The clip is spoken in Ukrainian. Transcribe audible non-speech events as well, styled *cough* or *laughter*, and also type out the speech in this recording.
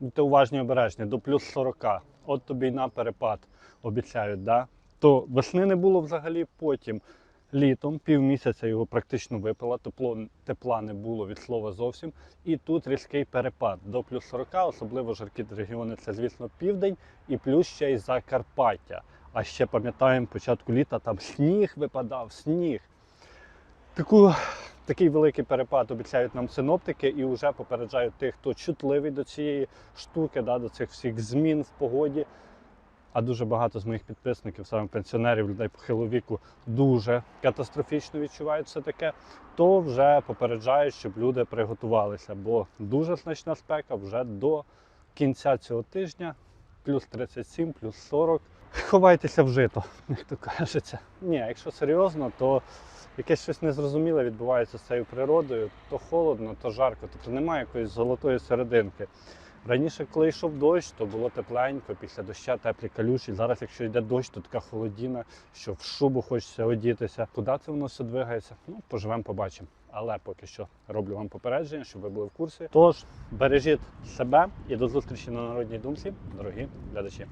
будьте уважні обережні, до плюс 40. От тобі й на перепад обіцяють. Да? То весни не було взагалі потім. Літом півмісяця його практично випила, тепло, тепла не було від слова зовсім. І тут різкий перепад до плюс 40, особливо жаркі регіони це, звісно, південь і плюс ще й Закарпаття. А ще пам'ятаємо, початку літа там сніг випадав, сніг. Таку, такий великий перепад обіцяють нам синоптики і вже попереджають тих, хто чутливий до цієї штуки, да, до цих всіх змін в погоді. А дуже багато з моїх підписників, саме пенсіонерів, людей похилого віку, дуже катастрофічно відчувають все таке, то вже попереджають, щоб люди приготувалися, бо дуже значна спека вже до кінця цього тижня, плюс 37, плюс 40. Ховайтеся в жито, *laughs* як то кажеться. Ні, якщо серйозно, то якесь щось незрозуміле відбувається з цією природою. То холодно, то жарко, тобто немає якоїсь золотої серединки. Раніше, коли йшов дощ, то було тепленько, після доща теплі калюші. Зараз, якщо йде дощ, то така холодіна, що в шубу хочеться одітися. Куди це воно все двигається? Ну, поживемо, побачимо. Але поки що роблю вам попередження, щоб ви були в курсі. Тож бережіть себе і до зустрічі на народній думці, дорогі глядачі.